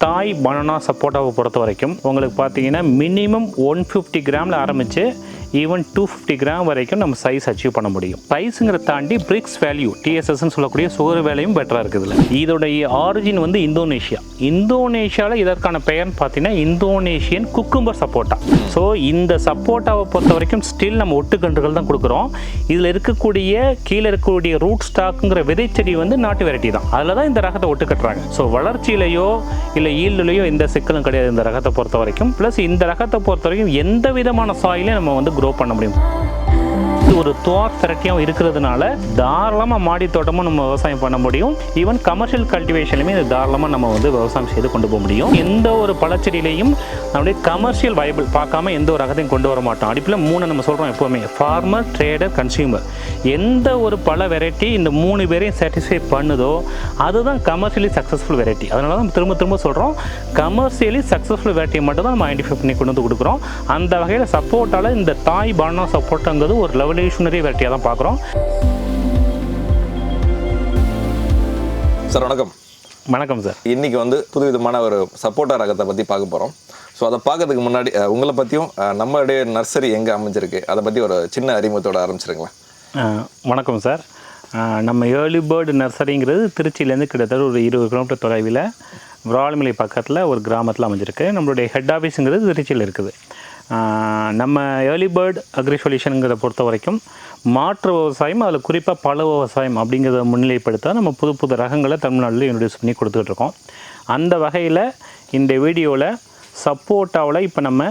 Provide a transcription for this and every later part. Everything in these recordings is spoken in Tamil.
தாய் பனானா சப்போட்டாவை பொறுத்த வரைக்கும் உங்களுக்கு பார்த்தீங்கன்னா மினிமம் ஒன் ஃபிஃப்டி கிராமில் ஆரம்பித்து ஈவன் டூ ஃபிஃப்டி கிராம் வரைக்கும் நம்ம சைஸ் அச்சீவ் பண்ண முடியும். சைஸுங்கிற தாண்டி பிரிக்ஸ் வேல்யூ டிஎஸ்எஸ்ன்னு சொல்லக்கூடிய சுகர் வேலையும் பெட்டராக இருக்குதுல இதோடைய ஆரிஜின் வந்து இந்தோனேஷியா. இந்தோனேஷியாவில் இதற்கான பெயர்னு பார்த்தீங்கன்னா இந்தோனேஷியன் குக்கும்பர் சப்போட்டா. ஸோ இந்த சப்போட்டாவை பொறுத்த வரைக்கும் ஸ்டில் நம்ம ஒட்டுக்கன்றுகள் தான் கொடுக்குறோம். இதில் இருக்கக்கூடிய கீழே இருக்கக்கூடிய ரூட் ஸ்டாக்குங்கிற விதைச்செடி வந்து நாட்டு வெரைட்டி தான். அதில் தான் இந்த ரகத்தை ஒட்டு கட்டுறாங்க. ஸோ வளர்ச்சியிலையோ இல்லை ஈல்டுலையோ எந்த சிக்கலும் கிடையாது இந்த ரகத்தை பொறுத்த வரைக்கும். ப்ளஸ் இந்த ரகத்தை பொறுத்த வரைக்கும் எந்த விதமான சாயிலையும் நம்ம வந்து க்ரோ பண்ண முடியும். இது ஒரு துவார் வெரைட்டியாகவும் இருக்கிறதுனால தாராளமாக மாடி தோட்டமும் நம்ம விவசாயம் பண்ண முடியும். ஈவன் கமர்ஷியல் கல்டிவேஷன்லையுமே இது தாராளமாக நம்ம வந்து விவசாயம் செய்து கொண்டு போக முடியும். எந்த ஒரு பழச்செடியிலையும் நம்முடைய கமர்ஷியல் வயபிள் பார்க்காம எந்த ஒரு ரகத்தையும் கொண்டு வர மாட்டோம். அடிப்பில் மூணு நம்ம சொல்கிறோம் எப்போவுமே. ஃபார்மர் ட்ரேடர் கன்சியூமர் எந்த ஒரு பழ வெரைட்டி இந்த மூணு பேரையும் சாட்டிஸ்ஃபை பண்ணுதோ அதுதான் கமர்ஷியலி சக்ஸஸ்ஃபுல் வெரைட்டி அதனால தான் திரும்ப திரும்ப சொல்கிறோம் கமர்ஷியலி சக்ஸஸ்ஃபுல் வெரைட்டி மட்டும் தான் நம்ம ஐடென்டிஃபை பண்ணி கொண்டு வந்து கொடுக்குறோம். அந்த வகையில் சப்போர்ட்டால் இந்த தாய் பானா சப்போர்ட்டுங்கிறது ஒரு லெவல் ரெவல்யூஷனரி வெரைட்டியாக தான் பார்க்குறோம். சார் வணக்கம். வணக்கம் சார். இன்னைக்கு வந்து புதுவிதமான ஒரு சப்போட்டா ரகத்தை பற்றி பார்க்க போகிறோம் ஸோ அதை பார்க்கறதுக்கு முன்னாடி உங்களை பற்றியும் நம்மளுடைய நர்சரி எங்கே அமைஞ்சிருக்கு? அதை பற்றி ஒரு சின்ன அறிமுகத்தோட ஆரம்பிச்சிருங்களேன். வணக்கம் சார். நம்ம ஏர்லி பேர்டு நர்சரிங்கிறது திருச்சியிலேருந்து கிட்டத்தட்ட ஒரு இருபது கிலோமீட்டர் தொலைவில் விராலிமலை பக்கத்தில் ஒரு கிராமத்தில் அமைஞ்சிருக்கு. நம்மளுடைய ஹெட் ஆஃபீஸுங்கிறது திருச்சியில் இருக்குது. நம்ம ஏர்லி பேர்ட் அக்ரி சொல்யூஷனுங்கிறத பொறுத்த வரைக்கும் மாற்று விவசாயம் அதில் குறிப்பாக பழ விவசாயம் அப்படிங்கிறத முன்னிலைப்படுத்த நம்ம புது புது ரகங்களை தமிழ்நாட்டில் இன்ட்ரடியூஸ் பண்ணி கொடுத்துட்ருக்கோம் அந்த வகையில் இந்த வீடியோவில் சப்போட்டாவில் இப்போ நம்ம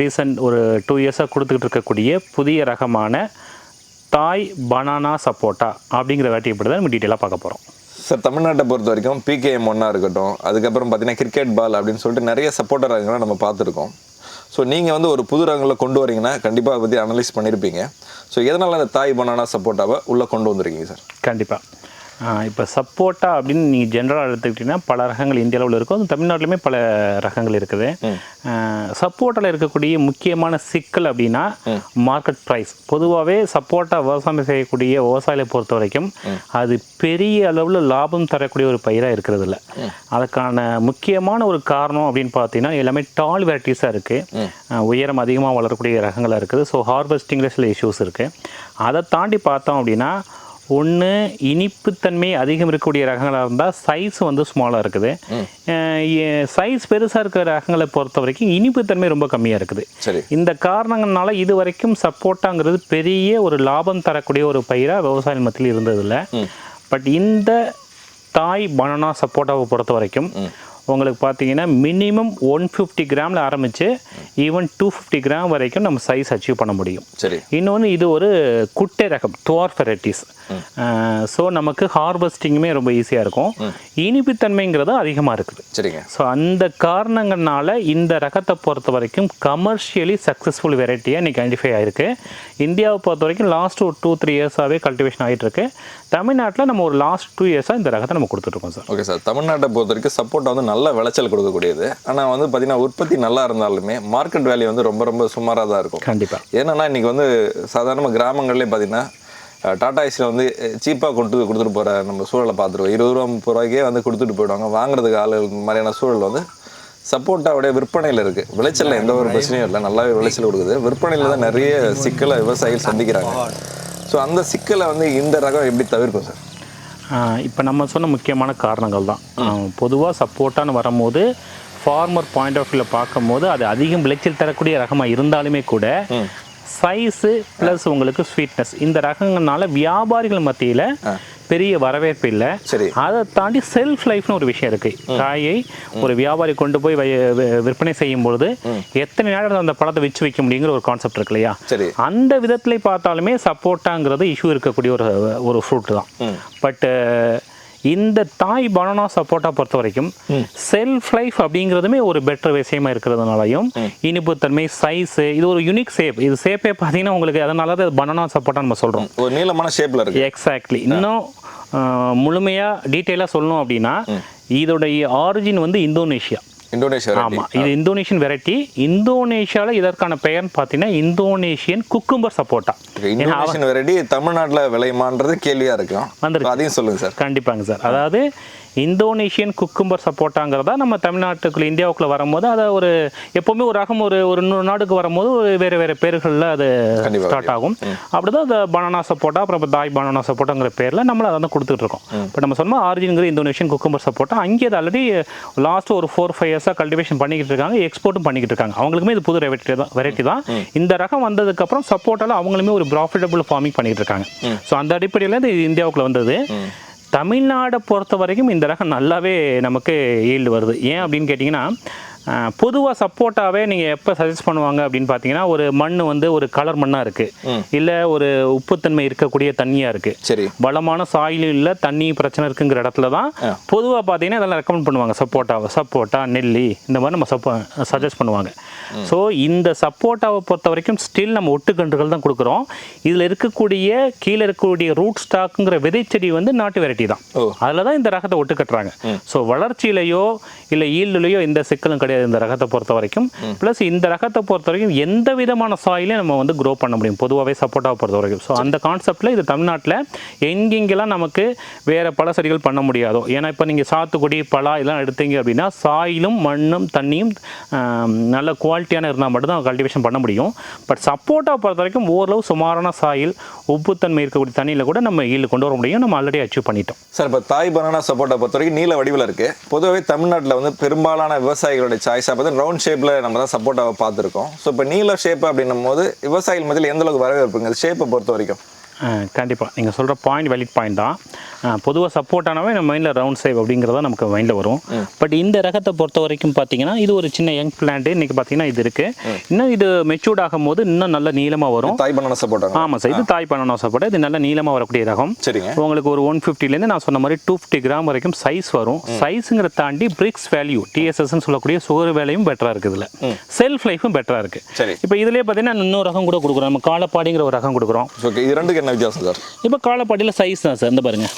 ரீசன்ட் ஒரு டூ இயர்ஸாக கொடுத்துக்கிட்டு இருக்கக்கூடிய புதிய ரகமான தாய் பனானா சப்போட்டா அப்படிங்கிற வேட்டையை தான் நம்ம டீட்டெயிலாக பார்க்க போகிறோம் சார் தமிழ்நாட்டை பொறுத்த வரைக்கும் பிகேஎம் ஒன்றா இருக்கட்டும் அதுக்கப்புறம் பார்த்தீங்கன்னா கிரிக்கெட் பால் அப்படின்னு சொல்லிட்டு நிறைய சப்போர்ட்டர் ரகங்களை நம்ம பார்த்துருக்கோம். ஸோ நீங்கள் வந்து ஒரு புது ரகங்களை கொண்டு வரீங்கன்னா கண்டிப்பாக அதை பற்றி அனலைஸ் பண்ணியிருப்பீங்க ஸோ எதனால் அந்த தாய் பனானா சப்போட்டாவை உள்ளே கொண்டு வந்திருக்கீங்க சார் கண்டிப்பாக இப்போ சப்போட்டா அப்படின்னு நீங்கள் ஜென்ரலாக எடுத்துக்கிட்டிங்கன்னா பல ரகங்கள் இந்திய அளவில் இருக்கும். அது தமிழ்நாட்டிலுமே பல ரகங்கள் இருக்குது. சப்போட்டாவில் இருக்கக்கூடிய முக்கியமான சிக்கல் அப்படின்னா மார்க்கெட் ப்ரைஸ் பொதுவாகவே சப்போட்டா விவசாயம் செய்யக்கூடிய விவசாயிகளை பொறுத்த வரைக்கும் அது பெரிய அளவில் லாபம் தரக்கூடிய ஒரு பயிராக இருக்கிறது இல்லை அதுக்கான முக்கியமான ஒரு காரணம் அப்படின்னு பார்த்தீங்கன்னா எல்லாமே டால் வெரைட்டிஸாக இருக்குது உயரம் அதிகமாக வளரக்கூடிய ரகங்களாக இருக்குது. ஸோ ஹார்வெஸ்டிங்கில் சில இஷ்யூஸ் இருக்குது அதை தாண்டி பார்த்தோம் அப்படின்னா ஒன்று இனிப்புத்தன்மை அதிகம் இருக்கக்கூடிய ரகங்களாக இருந்தால் சைஸ் வந்து ஸ்மாலாக இருக்குது. சைஸ் பெருசாக இருக்கிற ரகங்களை பொறுத்த வரைக்கும் இனிப்புத்தன்மை ரொம்ப கம்மியாக இருக்குது. இந்த காரணங்கள்னால இது வரைக்கும் சப்போட்டாங்கிறது பெரிய ஒரு லாபம் தரக்கூடிய ஒரு பயிராக விவசாய மத்தியில் இருந்ததில்ல. பட் இந்த தாய் பனானா சப்போட்டாவை பொறுத்த வரைக்கும் உங்களுக்கு பார்த்தீங்கன்னா மினிமம் ஒன் ஃபிஃப்டி கிராமில் ஆரம்பித்து ஈவன் டூ ஃபிஃப்டி கிராம் வரைக்கும் நம்ம சைஸ் அச்சீவ் பண்ண முடியும். சரி. இன்னொன்று இது ஒரு குட்டை ரகம் துவார் வெரைட்டிஸ். ஸோ நமக்கு ஹார்வெஸ்டிங்குமே ரொம்ப ஈஸியாக இருக்கும். இனிப்புத்தன்மைங்கிறது அதிகமாக இருக்குது. சரிங்க. ஸோ அந்த காரணங்கள்னால இந்த ரகத்தை பொறுத்த வரைக்கும் கமர்ஷியலி சக்ஸஸ்ஃபுல் வெரைட்டியாக இன்றைக்கி ஐடென்டிஃபை ஆயிருக்கு. இந்தியாவை பொறுத்த வரைக்கும் லாஸ்ட் ஒரு டூ த்ரீ இயர்ஸாகவே கல்டிவேஷன் ஆகிட்டு இருக்கு தமிழ்நாட்டில் நம்ம ஒரு லாஸ்ட் டூ இயர்ஸாக இந்த ரகத்தை நம்ம கொடுத்துட்ருக்கோம் சார் ஓகே சார் தமிழ்நாட்டை பொறுத்த வரைக்கும் சப்போட்டா வந்து நல்ல விளைச்சல் கொடுக்கக்கூடியது. ஆனால் வந்து பார்த்தீங்கன்னா உற்பத்தி நல்லா இருந்தாலுமே மார்க்கெட் வேல்யூ வந்து ரொம்ப ரொம்ப சுமாராக தான் இருக்கும். கண்டிப்பாக ஏன்னா இன்னைக்கு வந்து சாதாரண கிராமங்கள்லேயே பார்த்தீங்கன்னா டாடா ஐஸில் வந்து சீப்பாக கொண்டு கொடுத்துட்டு போகிற நம்ம சூழலை பார்த்துருவோம் இருபது ரூபா முப்பது ரூபாய்க்கே வந்து கொடுத்துட்டு போயிடுவாங்க. வாங்குறதுக்கு ஆளுகள் மாதிரியான சூழல் வந்து சப்போட்டாவுடைய விற்பனையில் இருக்குது விளைச்சலில் எந்த ஒரு பிரச்சனையும் இல்லை. நல்லாவே விளைச்சல் கொடுக்குது. விற்பனையில் தான் நிறைய சிக்கலை விவசாயிகள் சந்திக்கிறாங்க. ஸோ அந்த சிக்கலை வந்து இந்த ரகம் எப்படி தவிர்க்கும் சார் இப்போ நம்ம சொன்ன முக்கியமான காரணங்கள் தான். பொதுவாக சப்போர்ட்டான்னு வரும்போது ஃபார்மர் பாயிண்ட் ஆஃப் வியூவில் பார்க்கும்போது அது அதிகம் விளைச்சல் தரக்கூடிய ரகமாக இருந்தாலுமே கூட சைஸு ப்ளஸ் உங்களுக்கு ஸ்வீட்னஸ் இந்த ரகங்கள்னால வியாபாரிகள் மத்தியில் பெரிய வரவேற்பு இல்லை. அதை தாண்டி செல்ஃப் லைஃப்னு ஒரு விஷயம் இருக்கு. காயை ஒரு வியாபாரி கொண்டு போய் விற்பனை செய்யும் பொழுது எத்தனை நேரம் அந்த பழத்தை வச்சு வைக்க முடியுங்கிற ஒரு கான்செப்ட் இருக்கு இல்லையா? அந்த விதத்துல பார்த்தாலுமே சப்போட்டாங்கிறது இஷ்யூ இருக்கக்கூடிய ஒரு ஒரு ஃப்ரூட் தான். பட் இந்த தாய் பனானா சப்போட்டா பொறுத்த வரைக்கும் செல்ஃப் லைஃப் அப்படிங்கிறதுமே ஒரு பெட்டர் விஷயமா இருக்கிறதுனாலையும் இனிப்புத்தன்மை சைஸ் இது ஒரு யூனிக் ஷேப் இது ஷேப்பே பார்த்தீங்கன்னா உங்களுக்கு அதனால தான் பனானா சப்போட்டா நம்ம சொல்றோம். ஒரு நீளமான ஷேப்பில் இருக்கு. எக்ஸாக்ட்லி இன்னும் அஹ், முழுமையா டீட்டெயிலாக சொல்லணும் அப்படின்னா இதோடைய ஆரிஜின் வந்து இந்தோனேஷியா. இந்தோனேஷியா. ஆமாம் இது இந்தோனேஷியன் வெரைட்டி இந்தோனேஷியாவில் இதற்கான பெயர்னு பார்த்தீங்கன்னா Indonesian cucumber sapota. Indonesian variety தமிழ்நாட்டுல விளையுமான்றது கேள்வியா இருக்கும். அதையும் சொல்லுங்க சார். கண்டிப்பாங்க சார். அதாவது இந்தோனேஷியன் குக்கும்பர் சப்போட்டாங்கிறதா நம்ம தமிழ்நாட்டுக்குள்ள இந்தியாவுக்குள்ள வரும்போது அதை ஒரு எப்போவுமே ஒரு ரகம் ஒரு ஒரு இன்னொரு நாடுக்கு வரும்போது ஒரு வேறு வேறு பேர்களில் அது ஸ்டார்ட் ஆகும். அப்படிதான் அந்த பனானா சப்போட்டா அப்புறம் இப்ப தாய் பனானா சப்போட்டாங்கிற பேரில் நம்ம அதை வந்து கொடுத்துட்டு இருக்கோம். இப்போ நம்ம சொன்ன ஆரிஜின்கிற இந்தோனேஷியன் குக்கும்பர் சப்போட்டா அங்கே அது ஆல்ரெடி லாஸ்ட் ஒரு ஃபோர் ஃபைவ் இயர்ஸாக கல்டிவேஷன் பண்ணிக்கிட்டு இருக்காங்க எக்ஸ்போர்ட்டும் பண்ணிக்கிட்டு இருக்காங்க. அவங்களுக்குமே இது புது வெரைட்டி தான் வெரைட்டி தான். இந்த ரகம் வந்ததுக்கப்புறம் சப்போட்டால அவங்களுமே ஒரு ப்ராஃபிட்டபிள் ஃபார்மிங் பண்ணிட்டு இருக்காங்க. ஸோ அந்த அடிப்படையில் இது இந்தியாவுக்குள்ள வந்தது. தமிழ்நாடை பொறுத்த வரைக்கும் இந்த ரகம் நல்லாவே நமக்கு ஈல்டு வருது. ஏன் அப்படின்னு கேட்டிங்கன்னா பொதுவாக சப்போட்டாவே நீங்கள் எப்போ சஜஸ்ட் பண்ணுவாங்க அப்படின்னு பார்த்தீங்கன்னா ஒரு மண் வந்து ஒரு கலர் மண்ணாக இருக்குது இல்லை ஒரு உப்புத்தன்மை இருக்கக்கூடிய தண்ணியாக இருக்குது சரி. பலமான சாயில் இல்லை தண்ணி பிரச்சனை இருக்குங்கிற இடத்துல தான் பொதுவாக பார்த்தீங்கன்னா இதெல்லாம் ரெக்கமெண்ட் பண்ணுவாங்க. சப்போட்டாவை சப்போட்டா நெல்லி இந்த மாதிரி நம்ம சப்போ சஜஸ்ட் பண்ணுவாங்க. ஸோ இந்த சப்போட்டாவை பொறுத்த வரைக்கும் ஸ்டில் நம்ம ஒட்டுக்கன்றுகள் தான் கொடுக்குறோம். இதில் இருக்கக்கூடிய கீழே இருக்கக்கூடிய ரூட் ஸ்டாக்குங்கிற விதைச்செடி வந்து நாட்டு வெரைட்டி தான். அதில் தான் இந்த ரகத்தை ஒட்டு கட்டுறாங்க ஸோ வளர்ச்சியிலையோ இல்லை ஈல்டுலையோ எந்த சிக்கலும் கிடையாது. இந்த ரகத்தை பொறுத்த வரைக்கும் ப்ளஸ் இந்த ரகத்தை பொறுத்த வரைக்கும் எந்த விதமான சாயிலையும் நம்ம வந்து க்ரோ பண்ண முடியும். பொதுவாகவே சப்போட்டாவை பொறுத்த வரைக்கும். ஸோ அந்த கான்செப்டில் இது தமிழ்நாட்டில் எங்கெங்கெல்லாம் நமக்கு வேறு பல செடிகள் பண்ண முடியாதோ ஏன்னா இப்போ நீங்கள் சாத்துக்குடி பலா இதெல்லாம் எடுத்தீங்க அப்படின்னா சாயிலும் மண்ணும் தண்ணியும் நல்ல குவாலிட்டியான இருந்தால் மட்டும்தான் கல்டிவேஷன் பண்ண முடியும். பட் சப்போட்டா பொறுத்த வரைக்கும் ஓரளவு சுமாரான சாயில் உப்புத்தன்மை இருக்கக்கூடிய தண்ணியில் கூட நம்ம ஈல்டு கொண்டு வர முடியும். நம்ம ஆல்ரெடி அச்சீவ் பண்ணிட்டோம். சார் இப்போ தாய் பனானா சப்போட்டா பொறுத்த வரைக்கும் நீல வடிவில் இருக்கு. பொதுவாகவே தமிழ்நாட்டில் வந்து பெரும்பாலான விவசாயிகளுடைய சாய்ஸாக பார்த்து ரவுண்ட் ஷேப்பில் நம்ம தான் சப்போட்டாவை பார்த்துருக்கோம். ஸோ இப்போ நீல ஷேப் அப்படின்னும் போது விவசாயிகள் மத்தியில் எந்த அளவுக்கு வரவேற்புங்க? ஷேப்பை பொறுத்த வரைக்கும். கண்டிப்பாக நீங்கள் சொல்கிற பாயிண்ட் வேலிட் பாயிண்ட் தான். பொதுவாக சப்போர்ட்டானவே நம்ம மைண்டில் ரவுண்ட் சேவ் அப்படிங்கிறத நமக்கு மைண்டில் வரும். பட் இந்த ரகத்தை பொறுத்த வரைக்கும் பார்த்தீங்கன்னா இது ஒரு சின்ன யங் பிளான்ட்டு இன்றைக்கி பார்த்தீங்கன்னா இது இருக்குது இன்னும் இது மெச்சூர்ட் ஆகும்போது இன்னும் நல்ல நீளமாக வரும். தாய் பனானா சப்போட்டா ஆமாம் சார் இது தாய் பண்ணணும் சாப்பாடு இது நல்ல நீளமாக வரக்கூடிய ரகம். சரிங்க. உங்களுக்கு ஒரு ஒன் ஃபிஃப்டிலேருந்து நான் சொன்ன மாதிரி டூ ஃபிஃப்டி கிராம் வரைக்கும் சைஸ் வரும். சைஸுங்கிற தாண்டி பிரிக்ஸ் வேல்யூ டிஎஸ்எஸ்ன்னு சொல்லக்கூடிய சுகர் வேலையும் பெட்டராக இருக்குது இதில். செல்ஃப் லைஃபும் பெட்டராக இருக்குது இப்போ இதுலேயே பார்த்தீங்கன்னா இன்னொரு ரகம் கூட கொடுக்குறோம். நம்ம காலப்பாடிங்கிற ஒரு ரகம் கொடுக்குறோம். இது ரெண்டுக்கு என்ன வித்தியாசம் சார். இப்போ காலப்பாடியில் சைஸ் தான் சார். இந்த பாருங்க.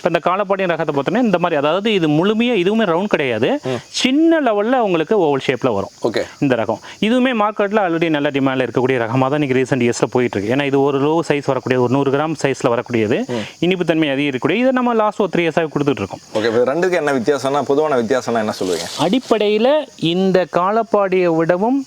இப்போ இந்த காலப்பாடியின் ரகத்தை பார்த்தோன்னா இந்த மாதிரி அதாவது இது முழுமையாக இதுவுமே ரவுண்ட் கிடையாது. சின்ன லெவலில் உங்களுக்கு ஓவல் ஷேப்பில் வரும். ஓகே. இந்த ரகம். இதுவுமே மார்க்கெட்டில் ஆல்ரெடி நல்ல டிமாண்டில் இருக்கக்கூடிய ரகமாக தான் இன்றைக்கி ரீசெண்ட் இயர்ஸில் போயிட்டு இருக்கு ஏன்னா இது ஒரு லோ சைஸ் வரக்கூடிய ஒரு நூறு கிராம் சைஸில் வரக்கூடியது. இனிப்பு தன்மை அதிகம் இருக்கக்கூடிய இதை நம்ம லாஸ்ட் ஒரு த்ரீ இயர்ஸாக கொடுத்துட்டு இருக்கோம் ஓகே இப்போ ரெண்டுக்கு என்ன வித்தியாசம்னா பொதுவான வித்தியாசம்னா என்ன சொல்லுவீங்க? அடிப்படையில் இந்த காலப்பாடியை விடவும்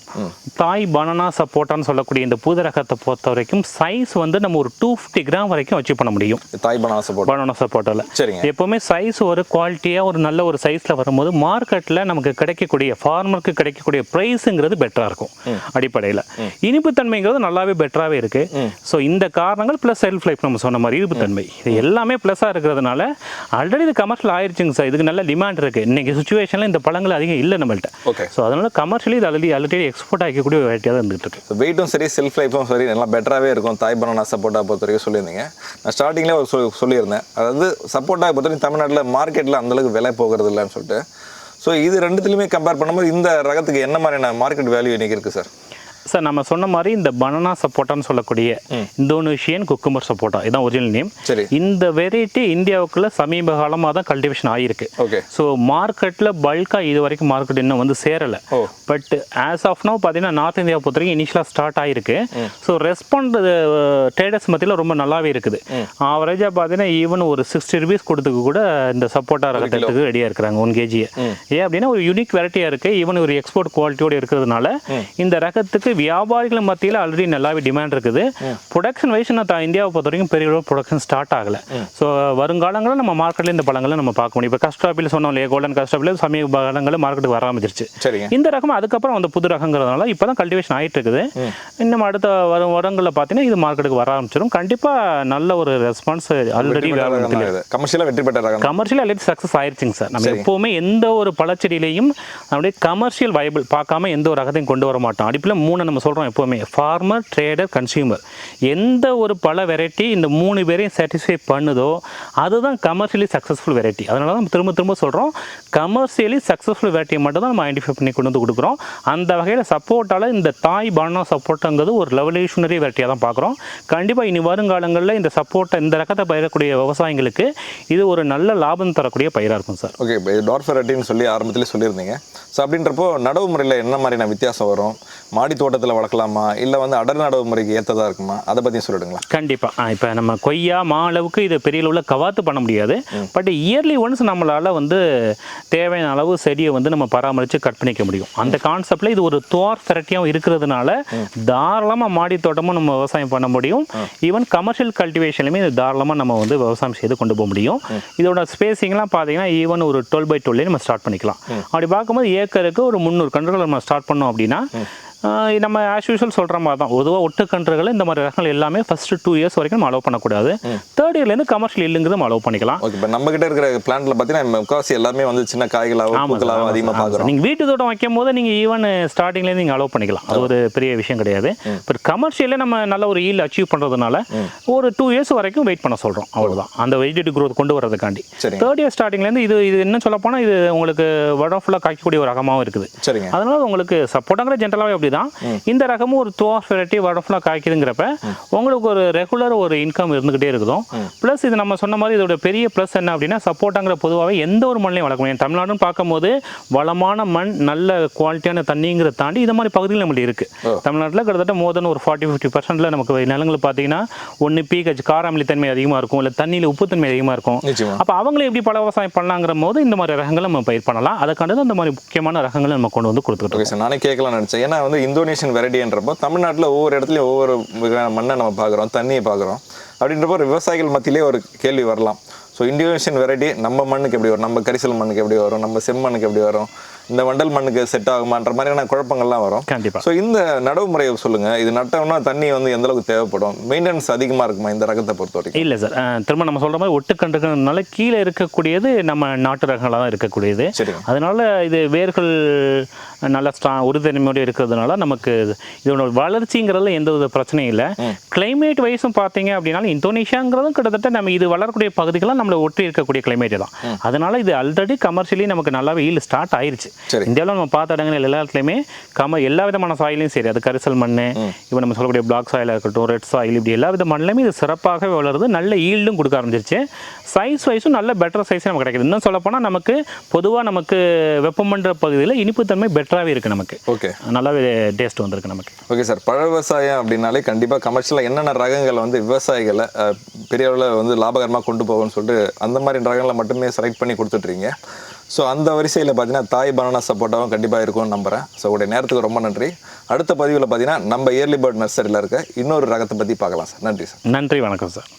தாய் பனானா சப்போட்டான்னு சொல்லக்கூடிய இந்த புது ரகத்தை பொறுத்த வரைக்கும் சைஸ் வந்து நம்ம ஒரு டூ ஃபிஃப்டி கிராம் வரைக்கும் அச்சீவ் பண்ண முடியும். தாய் பனானா சப்போட்டா பனானா சப்போட்டாவில் சரிங்க. எப்போவுமே சைஸ் ஒரு குவாலிட்டியாக ஒரு நல்ல ஒரு சைஸில் வரும்போது மார்க்கெட்டில் நமக்கு கிடைக்கக்கூடிய ஃபார்மருக்கு கிடைக்கக்கூடிய ப்ரைஸுங்கிறது பெட்டராக இருக்கும் அடிப்படையில். இனிப்பு தன்மைங்கிறது நல்லாவே பெட்டராகவே இருக்குது ஸோ இந்த காரணங்கள் ப்ளஸ் செல்ஃப் லைஃப் நம்ம சொன்ன மாதிரி இனிப்பு தன்மை. இது எல்லாமே ப்ளஸ்ஸாக இருக்கிறதுனால ஆல்ரெடி இது கமர்ஷியல் ஆயிடுச்சுங்க சார் இதுக்கு நல்ல டிமாண்ட் இருக்குது இன்றைக்கி சுச்சுவேஷனில் இந்த பழங்கள் அதிகம் இல்லை நம்மள்ட்ட. ஓகே ஸோ அதனால கமர்ஷியலி இது ஆல்ரெடி ஆல்ரெடி எக்ஸ்போர்ட் ஆகிக்கக்கூடிய வெரைட்டியாக தான் இருந்துகிட்டு இருக்கு. வெயிட்டும் சரி செல்ஃப் லைஃப்பும் சரி நல்லா பெட்டராகவே இருக்கும். தாய் பனானா சப்போட்டா பொறுத்த வரைக்கும் சொல்லியிருந்தீங்க. நான் ஸ்டார்டிங்லேயே ஒரு சொல் சொல்லியிருந்தேன். அதாவது சப்போட்டா பொறுத்த தமிழ்நாட்டில் மார்க்கெட்டில் அந்தளவுக்கு விலை போகிறது இல்லைன்னு சொல்லிட்டு. ஸோ இது ரெண்டுத்துலையுமே கம்பேர் பண்ணும்போது இந்த ரகத்துக்கு என்ன மாதிரியான மார்க்கெட் வேல்யூ இன்றைக்கி இருக்குது சார் சார் நம்ம சொன்ன மாதிரி இந்த பனானா சப்போட்டான்னு சொல்லக்கூடிய இந்தோனேஷியன் குக்கும்பர் சப்போட்டா. இதான் ஒரிஜினல் நேம் இந்த வெரைட்டி இந்தியாவுக்குள்ள சமீப காலமாக தான் கல்டிவேஷன் ஆகிருக்கு ஸோ மார்க்கெட்டில் பல்காக இது வரைக்கும் மார்க்கெட் இன்னும் வந்து சேரலை. பட் ஆஸ் ஆஃப் நோ பார்த்தீங்கன்னா நார்த் இந்தியாவை பொறுத்த வரைக்கும் இனிஷியலாக ஸ்டார்ட் ஆகிருக்கு ஸோ ரெஸ்பாண்ட் ட்ரேடர்ஸ் மத்தியில் ரொம்ப நல்லாவே இருக்குது. ஆவரேஜாக பார்த்தீங்கன்னா ஈவன் ஒரு சிக்ஸ்டி ருபீஸ் கொடுத்துக்கு கூட இந்த சப்போட்டா ரகத்துக்கு ரெடியாக இருக்கிறாங்க ஒன் கேஜியை ஏன் அப்படின்னா ஒரு யூனிக் வெரைட்டியாக இருக்குது ஈவன் ஒரு எக்ஸ்போர்ட் குவாலிட்டியோடு இருக்கிறதுனால இந்த ரகத்துக்கு வியாபாரிகள் மத்தியில் ஆல்ரெடி நல்லாவே டிமாண்ட் இருக்குது. ப்ரொடக்ஷன் வைஸ் நான் இந்தியாவை பொறுத்த வரைக்கும் பெரிய அளவு ப்ரொடக்ஷன் ஸ்டார்ட் ஆகலை. ஸோ வருங்காலங்களில் நம்ம மார்க்கெட்டில் இந்த பழங்களை நம்ம பார்க்க முடியும். இப்போ கஸ்டாப்பில் சொன்னோம் இல்லையா? கோல்டன் கஸ்டாப்பில் சமீப காலங்களில் மார்க்கெட்டுக்கு வர ஆரம்பிச்சிருச்சு. இந்த ரகம் அதுக்கப்புறம் வந்து புது ரகங்கிறதுனால இப்போ தான் கல்டிவேஷன் ஆகிட்டு இருக்குது இன்னும் அடுத்த வரும் வருடங்களில் பார்த்தீங்கன்னா இது மார்க்கெட்டுக்கு வர ஆரம்பிச்சிடும் கண்டிப்பாக நல்ல ஒரு ரெஸ்பான்ஸ் ஆல்ரெடி கமர்ஷியலாக வெற்றி பெற்ற ரகம்? கமர்ஷியல் ஆல்ரெடி சக்ஸஸ் ஆயிருச்சுங்க சார். நம்ம எப்போவுமே எந்த ஒரு பழச்செடியிலையும் நம்மளுடைய கமர்ஷியல் வயபிள் பார்க்காம எந்த ஒரு ரகத்தையும் கொண்டு வர மாட்டோம். அடிப்பில் மூணு நம்ம சொல்கிறோம் எப்போவுமே. ஃபார்மர் ட்ரேடர் கன்சியூமர் எந்த ஒரு பல வெரைட்டி இந்த மூணு பேரையும் சாட்டிஸ்ஃபை பண்ணுதோ அதுதான் கமர்ஷியலி சக்ஸஸ்ஃபுல் வெரைட்டி அதனால தான் திரும்ப திரும்ப சொல்கிறோம் கமர்ஷியலி சக்ஸஸ்ஃபுல் வெரைட்டியை மட்டும் தான் நம்ம ஐடென்டிஃபை பண்ணி கொண்டு வந்து கொடுக்குறோம். அந்த வகையில் சப்போர்ட்டால் இந்த தாய் பானா சப்போர்ட்டுங்கிறது ஒரு ரெவல்யூஷனரி வெரைட்டியாக தான் பார்க்குறோம். கண்டிப்பாக இனி வருங்காலங்களில் இந்த சப்போர்ட்டை இந்த ரகத்தை பயிரக்கூடிய விவசாயிகளுக்கு இது ஒரு நல்ல லாபம் தரக்கூடிய பயிராக இருக்கும் சார். ஓகே இப்போ டார்ஃபெரட்டின்னு சொல்லி ஆரம்பத்திலே சொல்லியிருந்தீங்க. ஸோ அப்படின்றப்போ நடவு முறையில் என்ன மாதிரியான வித்தியாசம் வரும்? மாடி தோட்டம் தோட்டத்தில் வளர்க்கலாமா? இல்லை வந்து அடர் நடவு முறைக்கு ஏற்றதா இருக்குமா? அதை பற்றியும் சொல்லிடுங்களா? கண்டிப்பாக இப்போ நம்ம கொய்யா மா அளவுக்கு இது பெரிய அளவில் கவாத்து பண்ண முடியாது. பட் இயர்லி ஒன்ஸ் நம்மளால் வந்து தேவையான அளவு செடியை வந்து நம்ம பராமரித்து கட் பண்ணிக்க முடியும். அந்த கான்செப்டில் இது ஒரு துவார் வெரைட்டியாகவும் இருக்கிறதுனால தாராளமாக மாடி தோட்டமும் நம்ம விவசாயம் பண்ண முடியும். ஈவன் கமர்ஷியல் கல்டிவேஷன்லையுமே இது தாராளமாக நம்ம வந்து விவசாயம் செய்து கொண்டு போக முடியும். இதோட ஸ்பேசிங்லாம் பார்த்தீங்கன்னா ஈவன் ஒரு டுவெல் பை டுவெல்லே நம்ம ஸ்டார்ட் பண்ணிக்கலாம். அப்படி பார்க்கும்போது ஏக்கருக்கு ஒரு முந்நூறு கன்றுகள் நம்ம ஸ்டார்ட் பண்ணோம் அப்படின்னா நம்ம ஆஸ் யூஷுவல் சொல்கிற மாதிரி தான் பொதுவாக ஒட்டுக்கன்றுகள் இந்த மாதிரி ரகங்கள் எல்லாமே ஃபஸ்ட்டு டூ இயர்ஸ் வரைக்கும் நம்ம அலோவ் பண்ணக்கூடாது. தேர்ட் இயர்லேருந்து கமர்ஷியல் இல்லுங்கிறது நம்ம அலோவ் பண்ணிக்கலாம். ஓகே இப்போ நம்ம கிட்ட இருக்கிற பிளான்ட்ல பார்த்தீங்கன்னா முக்கால்வாசி எல்லாமே வந்து சின்ன காய்களாகவும் பூக்களாகவும் அதிகமாக பார்க்குறோம் நீங்கள் வீட்டு தோட்டம் வைக்கும் போது நீங்கள் ஈவன் ஸ்டார்டிங்லேருந்து நீங்கள் அலோவ் பண்ணிக்கலாம். அது ஒரு பெரிய விஷயம் கிடையாது. பட் கமர்ஷியலே நம்ம நல்ல ஒரு ஈல் அச்சீவ் பண்ணுறதுனால ஒரு டூ இயர்ஸ் வரைக்கும் வெயிட் பண்ண சொல்கிறோம் அவ்வளவுதான். அந்த வெஜிடேட்டிவ் growth கொண்டு வரதுக்காண்டி. தேர்ட் இயர் ஸ்டார்டிங்லேருந்து இது இது என்ன சொல்ல போனால் இது உங்களுக்கு வடம் ஃபுல்லாக காய்க்கக்கூடிய ஒரு ரகமாகவும் இருக்குது. சரிங்க. அதனால உங்களுக்கு சப்போர்ட்டாங்கிற ஜென்ரலாகவே அப்படி தான். இந்த ரகமும் ஒரு டூ ஆஃப் வெரைட்டி வடம் ஃபுல்லாக காய்க்குதுங்கிறப்ப உங்களுக்கு ஒரு ரெகுலர் ஒரு இன்கம் இருந்துகிட்டே இருக்குதும். ப்ளஸ் இது நம்ம சொன்ன மாதிரி இதோட பெரிய ப்ளஸ் என்ன அப்படின்னா சப்போர்ட்டாங்கிற பொதுவாகவே எந்த ஒரு மண்ணையும் வளர்க்க முடியும் தமிழ்நாடுன்னு பார்க்கும்போது வளமான மண் நல்ல குவாலிட்டியான தண்ணிங்கிறத தாண்டி இந்த மாதிரி பகுதிகள் நம்மளுக்கு இருக்குது தமிழ்நாட்டில் கிட்டத்தட்ட மோர் தென் ஒரு ஃபார்ட்டி ஃபிஃப்டி பர்சன்ட்ல நமக்கு நிலங்கள் பார்த்தீங்கன்னா ஒன்று பிஹெச் காராமிலி தன்மை அதிகமாக இருக்கும் இல்லை தண்ணியில் உப்புத்தன்மை அதிகமாக இருக்கும். அப்போ அவங்களே எப்படி பல விவசாயம் பண்ணலாங்கிற போது இந்த மாதிரி ரகங்களை நம்ம பயிர் பண்ணலாம். அதுக்காண்டு தான் இந்த மாதிரி முக்கியமான ரகங்களை நம்ம கொண்டு வந்து சார் நானே கேட்கலாம்னு நினச்சேன். ஏன்னா வந்து இந்தோனேஷியன் வெரைட்டின்றப்போ தமிழ்நாட்டில் ஒவ்வொரு இடத்துலையும் ஒவ்வொரு மண்ணை நம்ம பார்க்குறோம் தண்ணியை பார்க்குறோம். அப்படின்றப்போ ஒரு விவசாயிகள் மத்தியிலே ஒரு கேள்வி வரலாம். ஸோ இந்தோனேஷியன் வெரைட்டி நம்ம மண்ணுக்கு எப்படி வரும்? நம்ம கரிசல் மண்ணுக்கு எப்படி வரும்? நம்ம செம்மண்ணுக்கு எப்படி வரும்? இந்த வண்டல் மண்ணுக்கு செட் ஆகுமான்ற மாதிரியான குழப்பங்கள்லாம் வரும். கண்டிப்பா. ஸோ இந்த நடவு முறையை சொல்லுங்க. இது நட்டோம்னா தண்ணி வந்து எந்த அளவுக்கு தேவைப்படும்? மெயின்டெனன்ஸ் அதிகமாக இருக்குமா இந்த ரகத்தை பொறுத்த வரைக்கும்? இல்லை சார் திரும்ப நம்ம சொல்கிற மாதிரி ஒட்டுக்கன்றுகள்னால கீழே இருக்கக்கூடியது நம்ம நாட்டு ரகங்களாக தான் இருக்கக்கூடியது. அதனால இது வேர்கள் நல்ல ஸ்ட்ரா உறுதித்தன்மையோடு இருக்கிறதுனால நமக்கு இதோட வளர்ச்சிங்கிறதுல எந்த வித பிரச்சனையும் இல்லை. கிளைமேட் வைஸும் பார்த்தீங்க அப்படின்னாலும் இந்தோனேஷியாங்கிறதும் கிட்டத்தட்ட நம்ம இது வளரக்கூடிய பகுதிகள்லாம் நம்மளை ஒட்டி இருக்கக்கூடிய கிளைமேட் தான். அதனால இது ஆல்ரெடி கமர்ஷியலி நமக்கு நல்லாவே ஈல் ஸ்டார்ட் ஆயிருச்சு. இந்தியாவில் நம்ம பார்த்த இடங்கள் எல்லா இடத்துலையுமே கம எல்லா விதமான சாயிலையும் சரி அது கரிசல் மண் இப்போ நம்ம சொல்லக்கூடிய பிளாக் சாயிலாக இருக்கட்டும் ரெட் சாயில் இப்படி எல்லா வித மண்ணிலுமே இது சிறப்பாகவே வளருது நல்ல ஈல்டும் கொடுக்க ஆரம்பிச்சிருச்சு. சைஸ் வைஸும் நல்ல பெட்டர் சைஸ் நமக்கு கிடைக்குது. இன்னும் சொல்லப்போனால் நமக்கு பொதுவாக நமக்கு வெப்பமன்ற பகுதியில் இனிப்புத்தன்மை பெட்டராகவே இருக்குது நமக்கு. ஓகே. நல்லாவே டேஸ்ட் வந்திருக்கு நமக்கு. ஓகே சார் பழ விவசாயம் அப்படின்னாலே கண்டிப்பாக கமர்ஷியலாக என்னென்ன ரகங்கள் வந்து விவசாயிகளை பெரிய அளவில் வந்து லாபகரமாக கொண்டு போகும்னு சொல்லிட்டு அந்த மாதிரி ரகங்களை மட்டுமே செலக்ட் பண்ணி கொடுத்துட்றீங்க. ஸோ அந்த வரிசையில் பார்த்தீங்கன்னா தாய் பனானா சப்போட்டாவும் கண்டிப்பாக இருக்கும்னு நம்புகிறேன் ஸோ உடைய நேரத்துக்கு ரொம்ப நன்றி. அடுத்த பதிவில் பார்த்தீங்கன்னா நம்ம இயர்லி பேர்ட் நர்சரியில் இருக்க இன்னொரு ரகத்தை பற்றி பார்க்கலாம் சார். நன்றி சார். நன்றி வணக்கம் சார்.